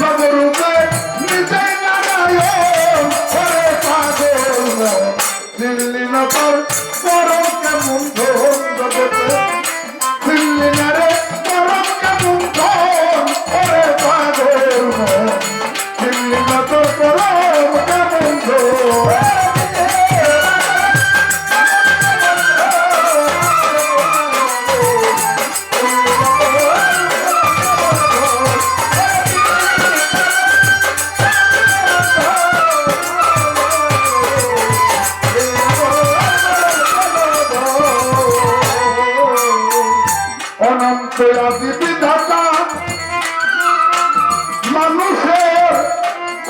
Новору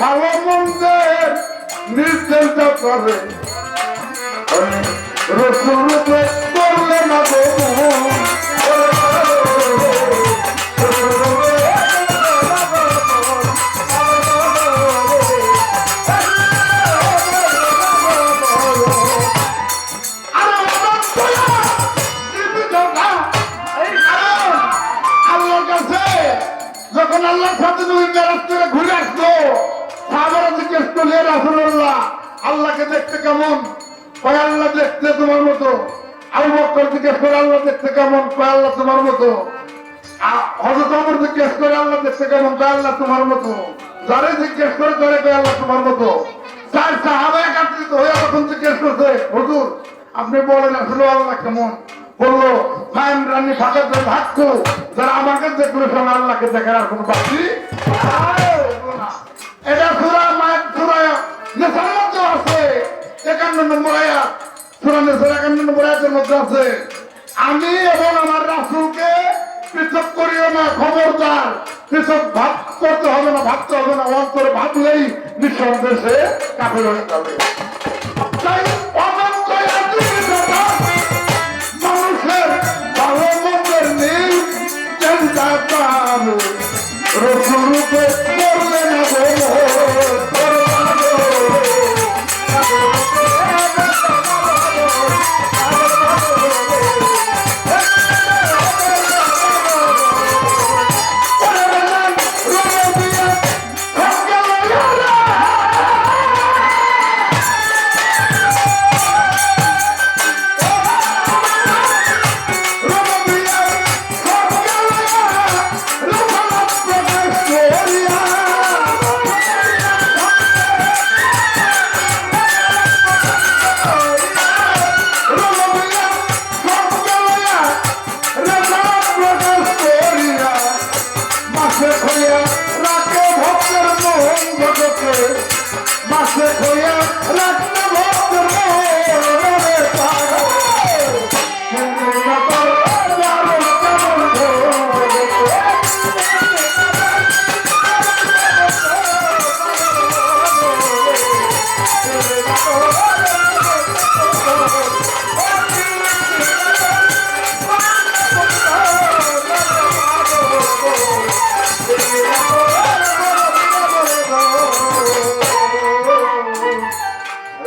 ভালো মন্দের নির্দেশ করে রসুন করলে না আল্লাহকে দেখতে কেমন? আল্লাহ দেখতে তোমার মতো? আবু বক্কর জিজ্ঞেস করে, আল্লাহ দেখতে কেমন? কয়, আল্লাহ তোমার মতো। করে, আল্লাহ কেমন? করে করছে আপনি বলেন আসলে আল্লাহ কেমন? বলল মায়ের রানী ফাঁকা থাকতো যারা আমাকে দেখল সঙ্গে আল্লাহকে দেখার কোনো বাকি নম্বর আয়াত সুরা নেশার একান্ন নম্বর মধ্যে আছে, আমি এবং আমার রাসুলকে পৃথক করিও না, খবরদার। পৃথক ভাব করতে হবে না ভাবতে হবে না, অন্তরে ভাবলেই নিঃসন্দেশে কাপড় হয়ে যাবে।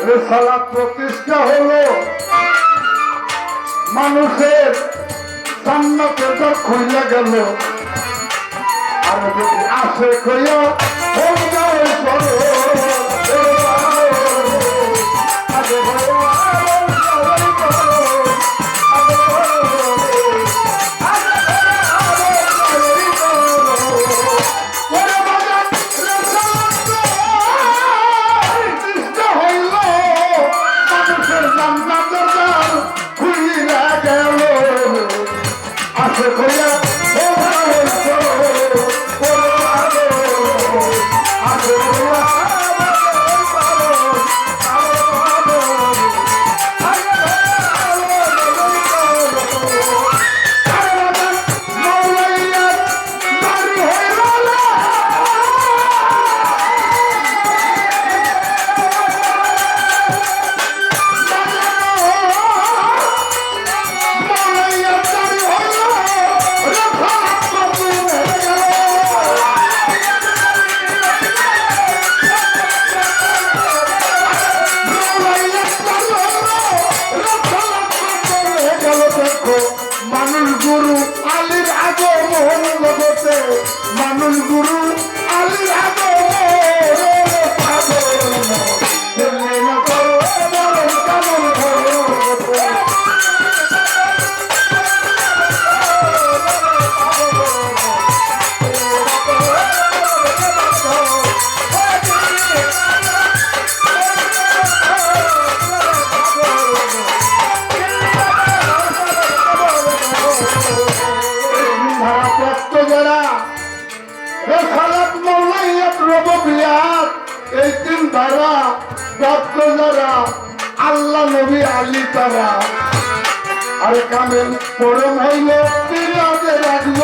রেসালা প্রতিষ্ঠা হলো মানুষের জান্নাতের দর খুঁজে গেল। আর যদি আসে কইয়া হোক যায় দ্বার খুইলা গেল। আসে কইয়া আনন্দ করতে মানুষ গুরু আলীর আদর। যারা আল্লাহ নবী আলী তারা। আরে কামেল পরম হইল রাখব